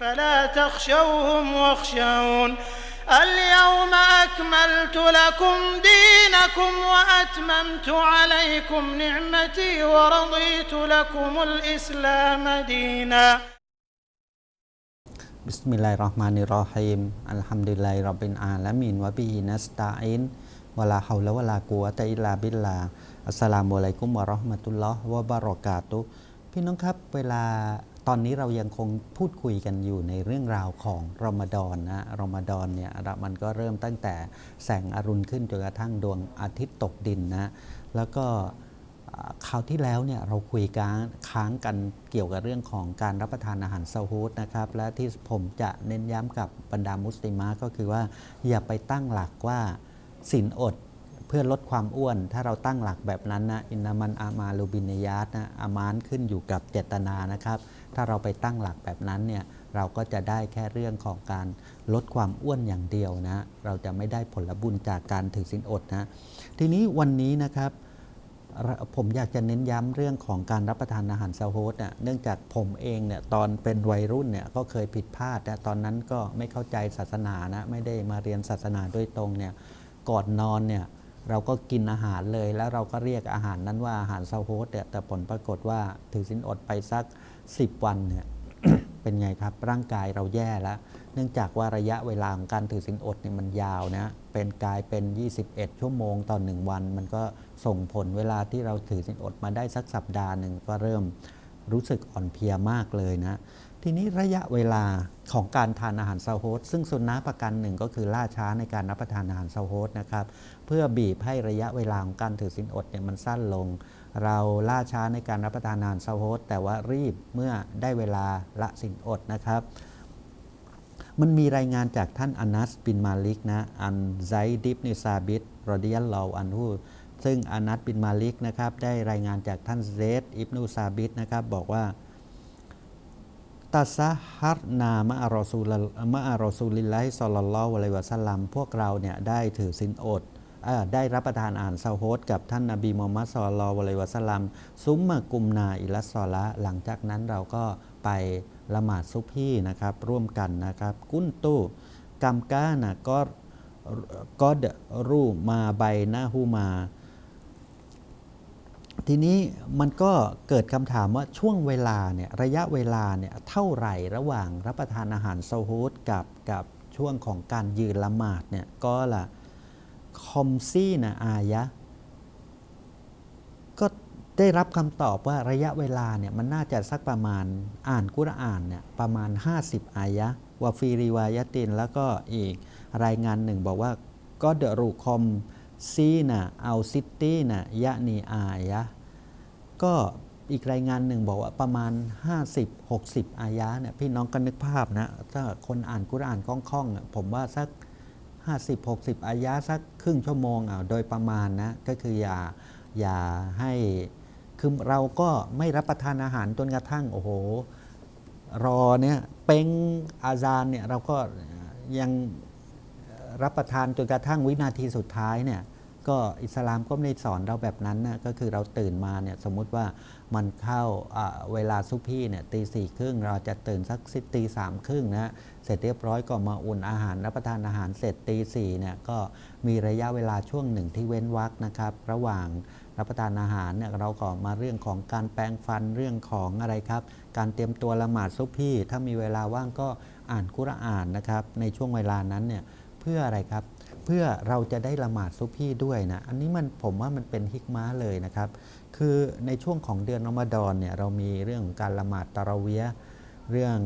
فلا تخشوهم واخشون اليوم أكملت لكم دينكم وأتممت عليكم نعمتي ورضيت لكم الإسلام دينا บิสมิลลาฮิรเราะห์มานิรเราะฮีมอัลฮัมดุลิลลาฮิร็อบบิลอาลามีนวะบิฮินัสตาอินวะลาฮาวละวะลากุวะตะอิลลาบิลลาอัสสลามุอะลัยกุมวะเราะห์มะตุลลอฮ์วะบารอกาตุฮ์พี่น้องครับ เวลา ตอนนี้เรายังคงพูดคุยกันอยู่ในเรื่องราวของรอมฎอนนะรอมฎอนเนี่ยมันก็เริ่มตั้งแต่แสงอรุณขึ้นจนกระทั่งดวงอาทิตย์ตกดินนะแล้วก็คราวที่แล้วเนี่ยเราคุยกันค้างกันเกี่ยวกับเรื่องของการรับประทานอาหารซาฮูดนะครับ และที่ผมจะเน้นย้ำกับบรรดามุสลิมก็คือว่าอย่าไปตั้งหลักว่าสินอดเพื่อลดความอ้วน ถ้าเราตั้งหลักแบบนั้นนะอินนามันอามาลูบินยาตนะอามานขึ้นอยู่กับเจตนานะครับ ถ้าเราไปตั้งหลักแบบนั้นเนี่ยเราก็จะได้แค่เรื่องของการลดความอ้วนอย่างเดียวนะ เราจะไม่ได้ผลบุญจากการถือสินอดนะ ทีนี้วันนี้นะครับผมอยากจะเน้นย้ำเรื่องของการรับประทานอาหารซาโฮสเนะ่เนื่องจากผมเองเนี่ยตอนเป็นวัยรุ่นเนี่ยก็เคยผิดพลาดแต่ตอนนั้นก็ไม่เข้าใจศาสนานะไม่ได้มาเรียนศาสนาโดยตรงเนี่ยก่อนนอนเนี่ยเราก็กินอาหารเลยแล้วเราก็เรียกอาหารนั้นว่าอาหารซาโฮสเนี่ยแต่ผลปรากฏว่าถือสินอดไปสัก 10 วันเนี่ยเป็นไงครับ ร่างกายเราแย่แล้ว เนื่องจากว่าระยะเวลาของการถือสินอดเนี่ยมันยาวนะเป็นกลายเป็น 21 ชั่วโมงต่อหนึ่งวัน มันก็ส่งผลเวลาที่เราถือสินอดมาได้สักสัปดาห์หนึ่งก็เริ่มรู้สึกอ่อนเพลียมากเลยนะ ทีนี้ระยะเวลาของการทานอาหารซาโฮสซึ่งสุนนะประกันหนึ่งก็คือล่าช้าในการรับประทานอาหารซาโฮสนะครับ เพื่อบีบให้ระยะเวลาของการถือสินอดเนี่ยมันสั้นลง เราล่าช้าในการรับประทานอาหารซาโฮสแต่ว่ารีบเมื่อได้เวลาละสินอดนะครับ มันมีรายงานจากท่านอานัสบินมาลิกนะ อันไซดิบนิซาบิดรอดิยัลลออันฮูซึ่งอานัตบินมาลิกนะครับได้รายงานจากท่านเซดอิบนูซาบิดนะครับบอกว่าตัสฮัรนามะอารอซูลมะอารอซูลิลไลซอลลัลลอฮุอะลัยวะสัลลัมพวกเราเนี่ยได้ถือสินอด ได้รับประทานอ่านซาโฮดกับท่านนาบีมูฮัมมัดสอลลอวะลัยวะสัลลัมซุ้มมากุมนาอิลัสซอละหลังจากนั้นเราก็ไปละหมาดซุบฮีนะครับร่วมกันนะครับกุ้นตู้กัมกานะก็ก็เดรูมาใบหน้าฮูมา ทีนี้มันก็เกิดคำถามว่าช่วงเวลาเนี่ยระยะเวลาเนี่ยเท่าไหร่ระหว่างรับประทานอาหารโซฮูดกับกับช่วงของการยืนละหมาดเนี่ยก็ละ คอมซี่นะอายะ ก็ได้รับคำตอบว่าระยะเวลาเนี่ยมันน่าจะสักประมาณอ่านกุรอานเนี่ยประมาณ 50 อายะวาฟีริวายติน แล้วก็อีกรายงานหนึ่งบอกว่าก็เดรุคอมซีนะเอาซิตี้นะยะนีอายะ ก็อีกรายงานหนึ่งบอกว่าประมาณ 50-60 อายะเนี่ยพี่น้องก็นึกภาพนะ ถ้าคนอ่านกุรอานคล่องๆผมว่าสัก 50-60 อายะสักครึ่งชั่วโมงอะโดยประมาณนะ ก็คืออย่าอย่าให้คือเราก็ไม่รับประทานอาหารจนกระทั่ง โอ้โห รอเนี่ยเป้งอาจารเนี่ยเราก็ยังรับประทานจนกระทั่งวินาทีสุดท้ายเนี่ย ก็อิสลามก็ไม่ได้สอนเราแบบนั้นนะก็คือเราตื่นมาเนี่ยสมมุติว่ามันเข้าเวลาซุพี่เนี่ยตีสี่ครึ่งเราจะตื่นสักสิตีสามครึ่งนะเสร็จเรียบร้อยก็มาอุ่นอาหารรับประทานอาหารเสร็จตีสี่เนี่ยก็มีระยะเวลาช่วงหนึ่งที่เว้นวักนะครับ ระหว่างรับประทานอาหารเนี่ยเราก็มาเรื่องของการแปรงฟันเรื่องของอะไรครับ การเตรียมตัวละหมาดซุพี่ถ้ามีเวลาว่างก็อ่านกุรอานนะครับในช่วงเวลานั้นเนี่ยเพื่ออะไรครับ เพื่อเราจะได้ละหมาดซุพี่ด้วยนะ อันนี้มันผมว่ามันเป็นฮิกมาเลยนะครับ คือในช่วงของเดือนอมฎอนเนี่ยเรามีเรื่องการละหมาดตะรเวียเรื่อง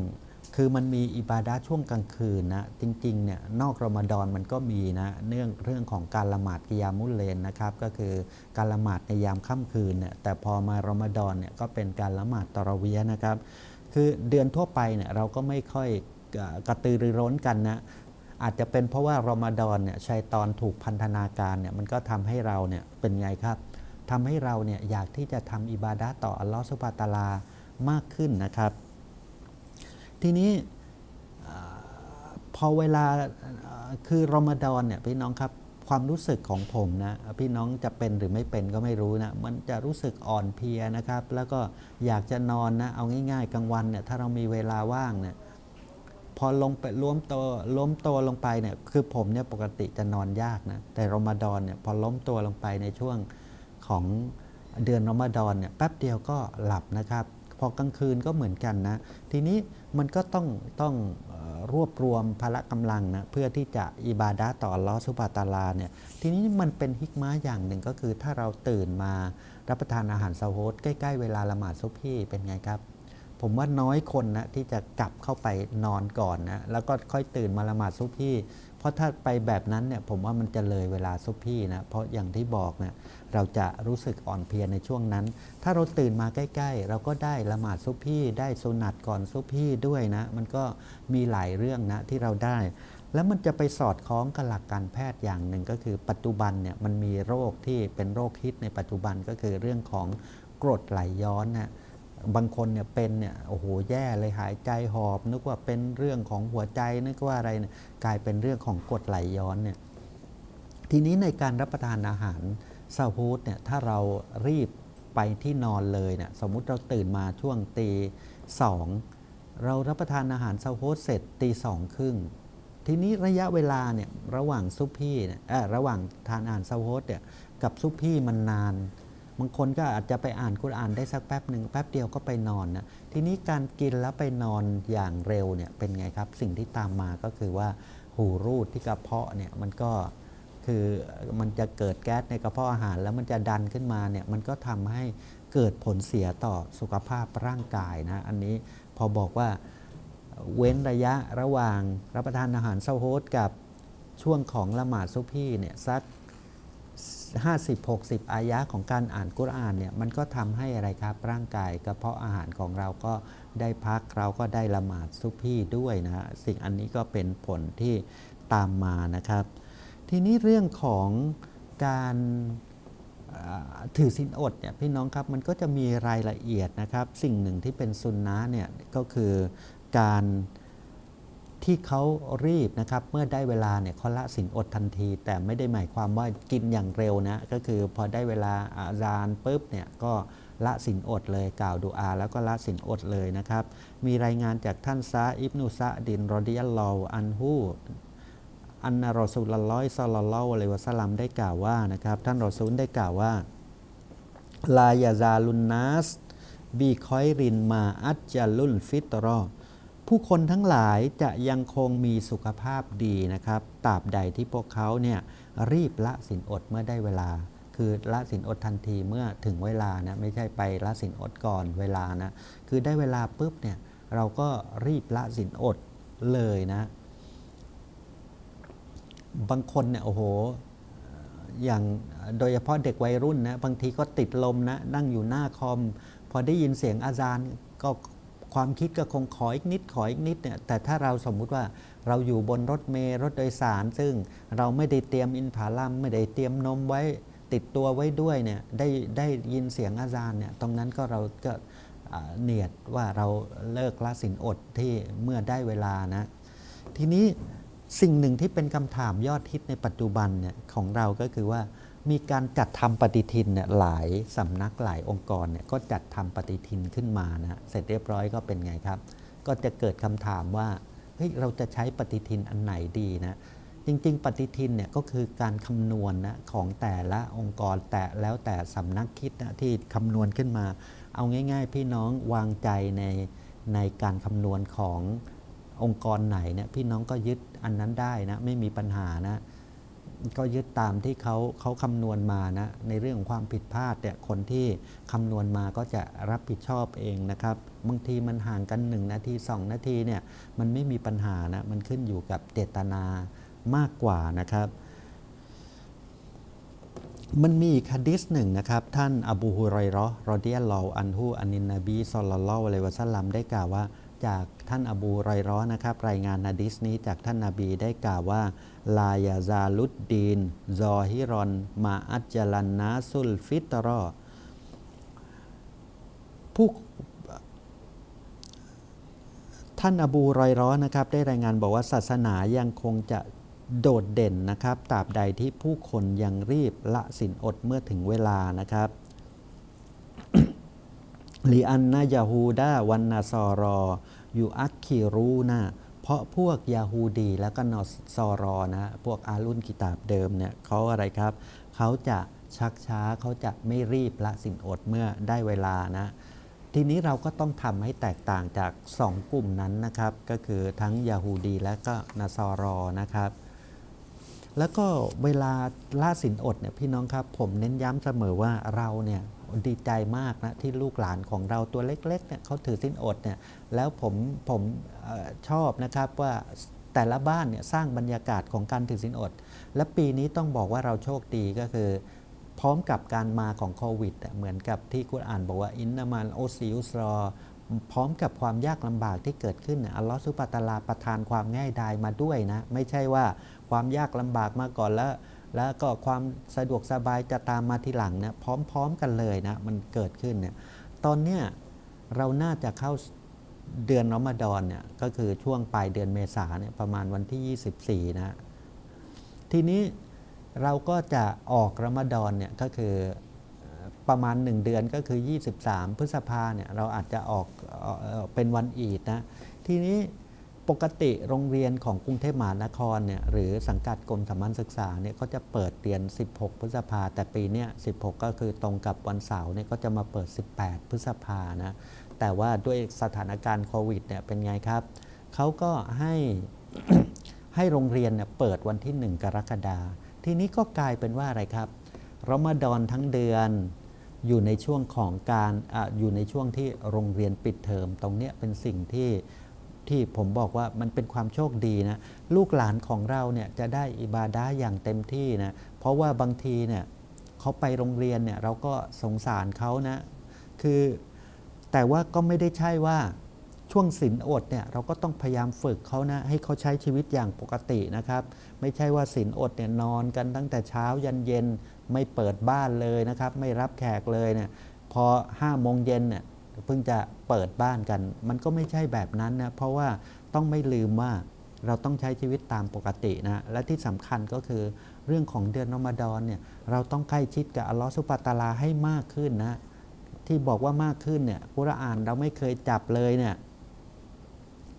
คือมันมีอิบาดะช่วงกลางคืนนะจริงๆเนี่ยนอกรอมฎอนมันก็มีนะเรื่องเรื่องของการละหมาดกิยามุลเลนนะครับก็คือการละหมาดในยามค่ำคืนเนี่ยแต่พอมารอมฎอนเนี่ยก็เป็นการละหมาดตะรเวียนะครับ คือเดือนทั่วไปเนี่ยเราก็ไม่ค่อยกระตือรือร้นกันนะ อาจจะเป็นเพราะว่ารอมฎอนเนี่ยชัยตอนถูกพันธนาการเนี่ยมันก็ทำให้เราเนี่ยเป็นไงครับทำให้เราเนี่ยอยากที่จะทำอิบาดะต่ออัลลอฮฺสุบาตาลามากขึ้นนะครับ ทีนี้พอเวลาคือรอมฎอนเนี่ยพี่น้องครับความรู้สึกของผมนะพี่น้องจะเป็นหรือไม่เป็นก็ไม่รู้นะมันจะรู้สึกอ่อนเพลียนะครับ แล้วก็อยากจะนอนนะเอาง่าย ๆ กลางวันเนี่ยถ้าเรามีเวลาว่างเนี่ย พอลงไปล้มตัวล้มตัวลงไปเนี่ยคือผมเนี่ยปกติจะนอนยากนะแต่รอมฎอนเนี่ยพอล้มตัวลงไปในช่วงของเดือนรอมฎอนเนี่ยแป๊บเดียวก็หลับนะครับพอกลางคืนก็เหมือนกันนะ ทีนี้มันก็ต้องต้องรวบรวมพละกำลังนะเพื่อที่จะอิบาดะต่อลอสุบาตาลาเนี่ยทีนี้มันเป็นฮิกมาอย่างหนึ่งก็คือถ้าเราตื่นมารับประทานอาหารซาโฮดใกล้ ๆ เวลาละหมาดซุบฮีเป็นไงครับ ผมว่าน้อยคนนะที่จะกลับเข้าไปนอนก่อนนะแล้วก็ค่อยตื่นมาละหมาดซุบฮีเพราะถ้าไปแบบนั้นเนี่ยผมว่ามันจะเลยเวลาซุบฮีนะเพราะอย่างที่บอกเนี่ยเราจะรู้สึกอ่อนเพลียในช่วงนั้น ถ้าเราตื่นมาใกล้ ๆ เราก็ได้ละหมาดซุบฮีได้สุนัตก่อนซุบฮีด้วยนะ มันก็มีหลายเรื่องนะที่เราได้ แล้วมันจะไปสอดคล้องกับหลักการแพทย์อย่างหนึ่งก็คือปัจจุบันเนี่ยมันมีโรคที่เป็นโรคฮิตในปัจจุบันก็คือเรื่องของกรดไหลย้อนนะ บางคนเนี่ยเป็นเนี่ยโอ้โหแย่เลยหายใจหอบ นึกว่าเป็นเรื่องของหัวใจนึกว่าอะไรเนี่ยกลายเป็นเรื่องของกรดไหลย้อนเนี่ยทีนี้ในการรับประทานอาหารซาฮูดเนี่ยถ้าเรารีบไปที่นอนเลยเนี่ยสมมุติเราตื่นมาช่วงตีสองเรารับประทานอาหารซาฮูดเสร็จตีสองครึ่งทีนี้ระยะเวลาเนี่ยระหว่างซุปพี่เนี่ยระหว่างทานอาหารซาโฮดเนี่ยกับซุปพี่มันนาน บางคนก็อาจจะไปอ่านกุรอานได้สักแป๊บหนึ่งแป๊บเดียวก็ไปนอนนะทีนี้การกินแล้วไปนอนอย่างเร็วเนี่ยเป็นไงครับ สิ่งที่ตามมาก็คือว่าหูรูดที่กระเพาะเนี่ยมันก็คือมันจะเกิดแก๊สในกระเพาะอาหาร แล้วมันจะดันขึ้นมาเนี่ยมันก็ทำให้เกิดผลเสียต่อสุขภาพร่างกายนะอันนี้พอบอกว่าเว้นระยะระหว่างรับประทานอาหารเซาโฮสกับช่วงของละหมาดซุบฮีเนี่ยสัก 50-60 อายะของการอ่านกุรอานเนี่ยมันก็ทำให้อะไรครับร่างกายกระเพาะอาหารของเราก็ได้พักเราก็ได้ละหมาดซุบฮีด้วยนะสิ่งอันนี้ก็เป็นผลที่ตามมานะครับ ทีนี้เรื่องของการถือศีลอดเนี่ยพี่น้องครับมันก็จะมีรายละเอียดนะครับ สิ่งหนึ่งที่เป็นซุนนะเนี่ยก็คือการ ที่เขารีบนะครับเมื่อได้เวลาเนี่ยเขาละศีลอดทันที แต่ไม่ได้หมายความว่ากินอย่างเร็วนะก็คือพอได้เวลาอาซานปุ๊บเนี่ยก็ละศีลอดเลยกล่าวดุอา แล้วก็ละศีลอดเลยนะครับ มีรายงานจากท่านซาอิบนุซะดินรอดิยัลลออันฮูอันนารอซูลลลอยซัลลัลลอฮุอะลัยฮิวะซัลลัมได้กล่าวว่านะครับท่านรอซูลได้กล่าวว่าลายาซาลุนนัสบีคอยรินมาอัจจาลุลฟิตรอ ผู้คนทั้งหลายจะยังคงมีสุขภาพดีนะครับตราบใดที่พวกเขาเนี่ยรีบละสินอดเมื่อได้เวลา คือละสินอดทันทีเมื่อถึงเวลานะไม่ใช่ไปละสินอดก่อนเวลานะคือได้เวลาปุ๊บเนี่ยเราก็รีบละสินอดเลยนะ บางคนเนี่ยโอ้โหอย่างโดยเฉพาะเด็กวัยรุ่นนะบางทีก็ติดลมนะนั่งอยู่หน้าคอม พอได้ยินเสียงอาจารย์ก็ ความคิดก็คงขออีกนิดขออีกนิดเนี่ยแต่ถ้าเราสมมุติว่าเราอยู่บนรถเมล์รถโดยสาร ซึ่งเราไม่ได้เตรียมอินผาลัมไม่ได้เตรียมนมไว้ติดตัวไว้ด้วยเนี่ยได้ได้ยินเสียงอาจารย์เนี่ยตรงนั้นก็เราก็เนียดว่าเราเลิกละสินอดที่เมื่อได้เวลานะทีนี้สิ่งหนึ่งที่เป็นคำถามยอดฮิตในปัจจุบันเนี่ยของเราก็คือว่า มีการจัดทำปฏิทินเนี่ยหลายสำนักหลายองค์กรเนี่ยก็จัดทำปฏิทินขึ้นมานะเสร็จเรียบร้อยก็เป็นไงครับ ก็จะเกิดคำถามว่าเฮ้ยเราจะใช้ปฏิทินอันไหนดีนะจริง ๆ ปฏิทินเนี่ยก็คือการคำนวณนะของแต่ละองค์กรแต่แล้วแต่สำนักคิดนะที่คำนวณขึ้นมา เอาง่าย ๆ พี่น้องวางใจในในการคำนวณขององค์กรไหนเนี่ยพี่น้องก็ยึดอันนั้นได้นะไม่มีปัญหานะ ก็ยึดตามที่เขาเขาคำนวณมานะในเรื่องของความผิดพลาดเนี่ยคนที่คำนวณมาก็จะรับผิดชอบเองนะครับบางทีมันห่างกัน 1 นาที 2 นาทีเนี่ยมันไม่มีปัญหานะมันขึ้นอยู่กับเจตนามากกว่านะครับ มันมีอีกฮะดิษหนึ่งนะครับ ท่านอบูฮุไรราะห์รอดิยัลลออันฮุอานินนบีศ็อลลัลลอฮุอะลัยวะซัลลัมได้กล่าวว่า จากท่านอบูไรราะห์นะครับ รายงานฮะดิษนี้จากท่านนาบีได้กล่าวว่า ลายาซาลุดดีน ซอฮิรอน มาอัจจลันนาซุลฟิตรอผู้ท่านอบูไรอยราะห์นะครับ ได้รายงานบอกว่าศาสนายังคงจะโดดเด่นนะครับตราบใดที่ผู้คนยังรีบละสินอดเมื่อถึงเวลานะครับ ลีอันนายาฮูดาวันนาซอรออยู่อักคิรูนะเพราะพวกยาฮูดีแล้วก็นอซอรอนะพวกอาลุนกิตาบเดิมเนี่ยเขาอะไรครับ เขาจะชักช้าเขาจะไม่รีบละสินอดเมื่อได้เวลานะทีนี้เราก็ต้องทำให้แตกต่างจาก 2 กลุ่มนั้นนะครับ ก็คือทั้งยาฮูดีและก็นาซอรอนะครับ แล้วก็เวลาล่าสินอดเนี่ยพี่น้องครับ ผมเน้นย้ำเสมอว่าเราเนี่ย ดีใจมากนะที่ลูกหลานของเราตัวเล็กๆเนี่ยเขาถือสินอดเนี่ยแล้วผมผมออชอบนะครับว่าแต่ละบ้านเนี่ยสร้างบรรยากาศของการถือสินอด และปีนี้ต้องบอกว่าเราโชคดีก็คือ พร้อมกับการมาของโควิด เหมือนกับที่คุณอ่านบอกว่าอินนามันโอซิอุสรอพร้อมกับความยากลำบากที่เกิดขึ้นอัลลอฮฺสุบฮานะฮูวะตาลาประทานความง่ายดายมาด้วยนะ ไม่ใช่ว่าความยากลำบากมาก่อนแล้ว แล้วก็ความสะดวกสบายจะตามมาทีหลังเนี่ยพร้อมๆกันเลยนะมันเกิดขึ้นเนี่ยตอนเนี้ยเราน่าจะเข้าเดือนรอมฎอนเนี่ยก็คือช่วงปลายเดือนเมษาเนี่ยประมาณวันที่ 24 นะทีนี้เราก็จะออกรอมฎอนเนี่ยก็คือประมาณ 1 เดือนก็คือ 23 พฤษภาเนี่ยเราอาจจะออกเป็นวันอีดนะทีนี้ ปกติโรงเรียนของกรุงเทพมหานครเนี่ยหรือสังกัดกรมสามัญศึกษาเนี่ยเขาจะเปิดเรียน 16 พฤษภาแต่ปีเนี้ย16 ก็คือตรงกับวันเสาร์เนี่ยก็จะมาเปิด 18 พฤษภานะแต่ว่าด้วยสถานการณ์โควิดเนี่ยเป็นไงครับเขาก็ให้ให้โรงเรียนเนี่ยเปิดวันที่ 1 กรกฎาคมทีนี้ก็กลายเป็นว่าอะไรครับรอมฎอนทั้งเดือนอยู่ในช่วงของการออยู่ในช่วงที่โรงเรียนปิดเทอมตรงเนี้ยเป็นสิ่งที่ ที่ผมบอกว่ามันเป็นความโชคดีนะลูกหลานของเราเนี่ยจะได้อิบาดาอย่างเต็มที่นะเพราะว่าบางทีเนี่ยเขาไปโรงเรียนเนี่ยเราก็สงสารเขานะคือแต่ว่าก็ไม่ได้ใช่ว่าช่วงศีลอดเนี่ยเราก็ต้องพยายามฝึกเขานะให้เขาใช้ชีวิตอย่างปกตินะครับ ไม่ใช่ว่าศีลอดเนี่ยนอนกันตั้งแต่เช้ายันเย็นไม่เปิดบ้านเลยนะครับ ไม่รับแขกเลยเนี่ยพอห้าโมงเย็นเนี่ย เพิ่งจะเปิดบ้านกัน มันก็ไม่ใช่แบบนั้นนะเพราะว่าต้องไม่ลืมว่าเราต้องใช้ชีวิตตามปกตินะ และที่สำคัญก็คือเรื่องของเดือนรอมฎอนเนี่ยเราต้องใกล้ชิดกับอัลลอฮฺสุบะตาลาให้มากขึ้นนะ ที่บอกว่ามากขึ้นเนี่ยกุรอานเราไม่เคยจับเลยเนี่ย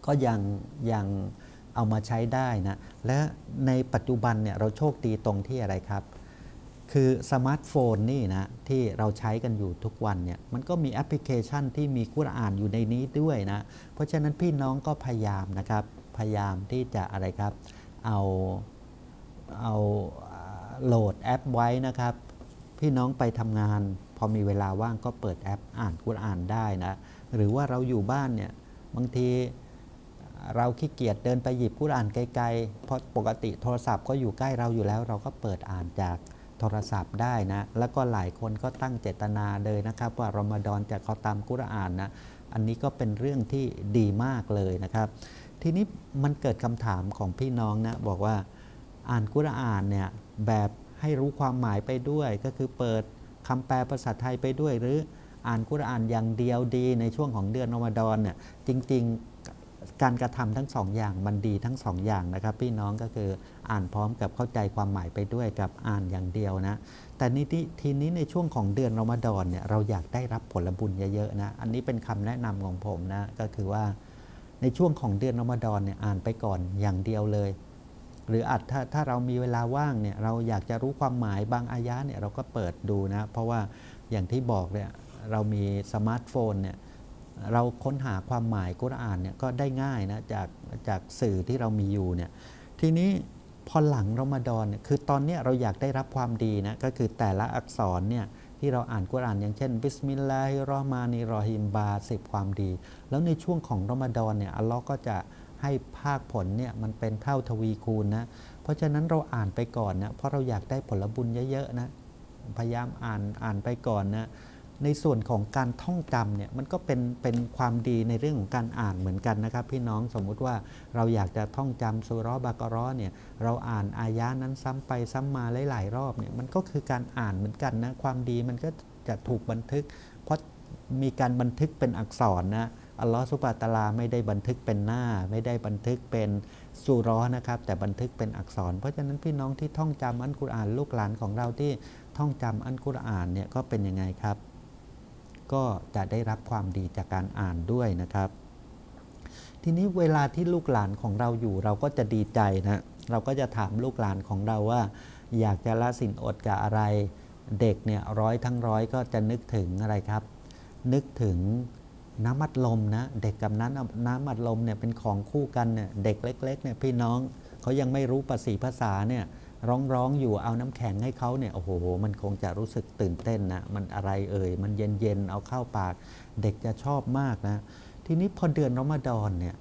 ก็ยังยังเอามาใช้ได้นะ และในปัจจุบันเนี่ยเราโชคดีตรงที่อะไรครับ คือสมาร์ทโฟนนี่นะที่เราใช้กันอยู่ทุกวันเนี่ยมันก็มีแอปพลิเคชันที่มีกุรอ่านอยู่ในนี้ด้วยนะ เพราะฉะนั้นพี่น้องก็พยายามนะครับ พยายามที่จะอะไรครับ เอาเอาโหลดแอปไว้นะครับ พี่น้องไปทำงาน พอมีเวลาว่างก็เปิดแอปอ่านกุรอ่านได้นะ หรือว่าเราอยู่บ้านเนี่ยบางทีเราขี้เกียจเดินไปหยิบกุรอ่านไกลๆเพราะปกติโทรศัพท์ก็อยู่ใกล้เราอยู่แล้ว เราก็เปิดอ่านจาก โทรศัพท์ได้นะ แล้วก็หลายคนก็ตั้งเจตนาเลยนะครับ ว่ารอมฎอนจะเขาตามกุรอานนะ อันนี้ก็เป็นเรื่องที่ดีมากเลยนะครับ ทีนี้มันเกิดคำถามของพี่น้องนะบอกว่าอ่านกุรอานเนี่ยแบบให้รู้ความหมายไปด้วย ก็คือเปิดคำแปลภาษาไทยไปด้วย หรืออ่านกุรอานอย่างเดียวดีในช่วงของเดือนอมฎอนเนี่ยจริง ๆ การกระทำทั้งสองอย่างมันดีทั้งสองอย่างนะครับ พี่น้องก็คืออ่านพร้อมกับเข้าใจความหมายไปด้วยกับอ่านอย่างเดียวนะ แต่นี่ทีนี้ในช่วงของเดือนรอมฎอนเนี่ยเราอยากได้รับผลบุญเยอะๆนะอันนี้เป็นคำแนะนำของผมนะก็คือว่าในช่วงของเดือนรอมฎอนเนี่ยอ่านไปก่อนอย่างเดียวเลย หรืออาจถ้าถ้าเรามีเวลาว่างเนี่ยเราอยากจะรู้ความหมายบางอายะเนี่ยเราก็เปิดดูนะ เพราะว่าอย่างที่บอกเนี่ยเรามีสมาร์ทโฟนเนี่ย เราค้นหาความหมายกุรอานเนี่ยก็ได้ง่ายนะจากจากสื่อที่เรามีอยู่เนี่ยทีนี้พอหลังรอมฎอนเนี่ยคือตอนเนี้ยเราอยากได้รับความดีนะก็คือแต่ละอักษรเนี่ยที่เราอ่านกุรอานอย่างเช่นบิสมิลลาฮิรราะห์มานิรเราะฮิมบาสิบความดี แล้วในช่วงของรอมฎอนเนี่ยอัลลอฮ์ก็จะให้ภาคผลเนี่ยมันเป็นเท่าทวีคูณนะเพราะฉะนั้นเราอ่านไปก่อนนะเพราะเราอยากได้ผลบุญเยอะๆนะพยายามอ่านอ่านไปก่อนนะ ในส่วนของการท่องจำเนี่ยมันก็เป็นเป็นความดีในเรื่องของการอ่านเหมือนกันนะครับ พี่น้องสมมุติว่าเราอยากจะท่องจำสุราะห์บากราะห์เนี่ยเราอ่านอายะนั้นซ้ำไปซ้ำมาหลาย ๆ รอบเนี่ยมันก็คือการอ่านเหมือนกันนะความดีมันก็จะถูกบันทึก เพราะมีการบันทึกเป็นอักษรนะอัลลอฮฺสุบะตาลาไม่ได้บันทึกเป็นหน้า ไม่ได้บันทึกเป็นสุราะห์นะครับ แต่บันทึกเป็นอักษร เพราะฉะนั้นพี่น้องที่ท่องจำอันกุรอานลูกหลานของเราที่ท่องจำอันกุรอานเนี่ยก็เป็นยังไงครับ ก็จะได้รับความดีจากการอ่านด้วยนะครับ ทีนี้เวลาที่ลูกหลานของเราอยู่เราก็จะดีใจนะเราก็จะถามลูกหลานของเราว่า อยากจะละสินอดกับอะไร เด็กเนี่ยร้อยทั้งร้อยก็จะนึกถึงอะไรครับ นึกถึงน้ำมัดลมนะเด็กกับน้ำน้ำมัดลมเนี่ยเป็นของคู่กันเนี่ยเด็กเล็กๆเนี่ยพี่น้องเขายังไม่รู้ภาษีภาษาเนี่ย ร้องร้องอยู่เอาน้ำแข็งให้เขาเนี่ยโอ้โห มันคงจะรู้สึกตื่นเต้นนะมันอะไรเอ่ยมันเย็นๆเอาเข้าปาก เด็กจะชอบมากนะ ทีนี้พอเดือนรอมฎอนเนี่ย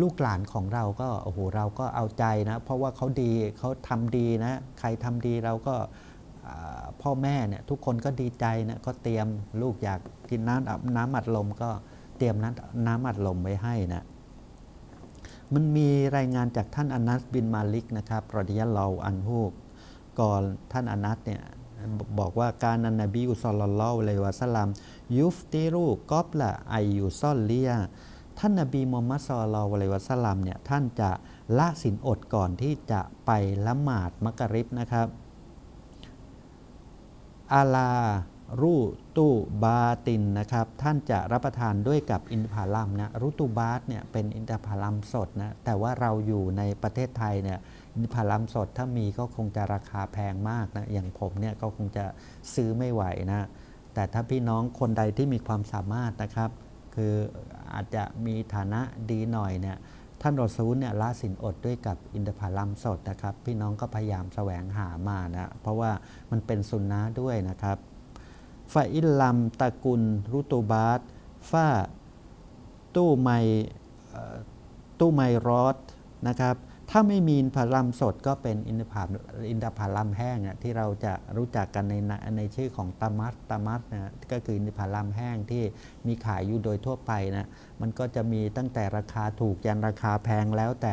ลูกหลานของเราก็โอ้โหเราก็เอาใจนะ เพราะว่าเขาดีเขาทำดีนะ ใครทำดีเราก็พ่อแม่เนี่ยทุกคนก็ดีใจนะก็เตรียมลูกอยากกินน้ำน้ำอัดลมก็เตรียมน้ำน้ำอัดลมไว้ให้นะ มันมีรายงานจากท่านอนัสบินมาลิกนะครับรอดิยัลลออันฮูกก่อนท่านอนัสเนี่ยบอกว่าการนันนบีอุสลลลอฮุอะลัยวะสลลัมยุฟติรูกอบละไอยูซอลเลียท่านนบีมูฮัมมัดศ็อลลอฮุอะลัยวะสลลัมเนี่ยท่านจะละสินอดก่อนที่จะไปละหมาดมักริบนะครับอาลา รูตูบาตินนะครับ ท่านจะรับประทานด้วยกับอินทผลัมนะรูตูบาตเนี่ยเป็นอินทผลัมสดนะแต่ว่าเราอยู่ในประเทศไทยเนี่ยอินทผลัมสดถ้ามีก็คงจะราคาแพงมากนะอย่างผมเนี่ยก็คงจะซื้อไม่ไหวนะแต่ถ้าพี่น้องคนใดที่มีความสามารถนะครับ คืออาจจะมีฐานะดีหน่อยเนี่ยท่านรอซูลเนี่ยละสินอดด้วยกับอินทผลัมสดนะครับ พี่น้องก็พยายามแสวงหามานะเพราะว่ามันเป็นสุนนะด้วยนะครับ ฟาอิลลัมตะกุล รุตูบาตฟาตู้ไมตู้ไมรอดนะครับ ถ้าไม่มีอินทผลัมสดก็เป็นอินทผลัมอินทผลัมแห้งอะที่เราจะรู้จักกันในในชื่อของตามัตตามัตนะก็คืออินทผลัมแห้งที่มีขายอยู่โดยทั่วไปนะมันก็จะมีตั้งแต่ราคาถูกยันราคาแพงแล้วแต่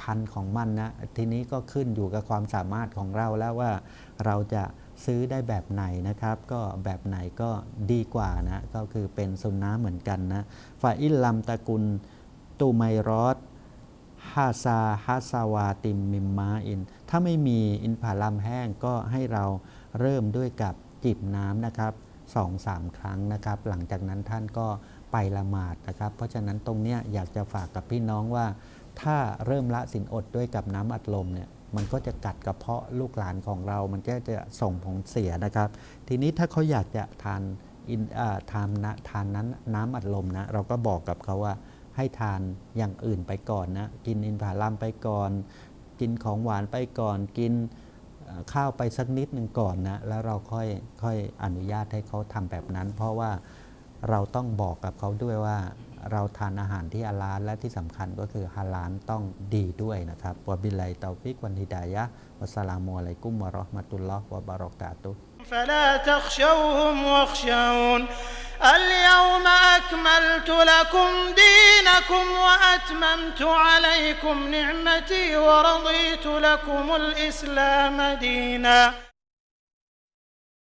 พันของมันนะทีนี้ก็ขึ้นอยู่กับความสามารถของเราแล้วว่าเราจะ ซื้อได้แบบไหนนะครับ ก็แบบไหนก็ดีกว่านะ ก็คือเป็นสุนนะเหมือนกันนะฟาอิลลัมตะกุลตูไมรอดฮาซาฮาซาวาติมมิมมาอิน ถ้าไม่มีอินผาลัมแห้งก็ให้เราเริ่มด้วยกับจิบน้ำนะครับสองสามครั้งนะครับ หลังจากนั้นท่านก็ไปละหมาดนะครับ เพราะฉะนั้นตรงเนี้ยอยากจะฝากกับพี่น้องว่า ถ้าเริ่มละสินอดด้วยกับน้ำอัดลมเนี่ย มันก็จะกัดกระเพาะลูกหลานของเรา มันก็จะส่งผลเสียนะครับ ทีนี้ถ้าเขาอยากจะทานอินอ่าทานนะทานนั้นน้ำอัดลมนะ เราก็บอกกับเขาว่าให้ทานอย่างอื่นไปก่อนนะ กินอินทผลัมไปก่อน กินของหวานไปก่อน กินข้าวไปสักนิดหนึ่งก่อนนะ แล้วเราค่อยค่อยอนุญาตให้เขาทำแบบนั้น เพราะว่าเราต้องบอกกับเขาด้วยว่า เราทานอาหารที่อาลาลและที่สำคัญก็คือฮาลาลต้องดีด้วยนะครับวะบิลไลเตาฟิกวันฮิดายะฮ์วัสสลามุอะลัยกุมวะเราะห์มะตุลลอฮ์วะบารอกาตุฮ์ فلا تخشوهم واخشون اليوم أكملت لكم دينكم وأتممت عليكم نعمتي ورضيت لكم الإسلام دينا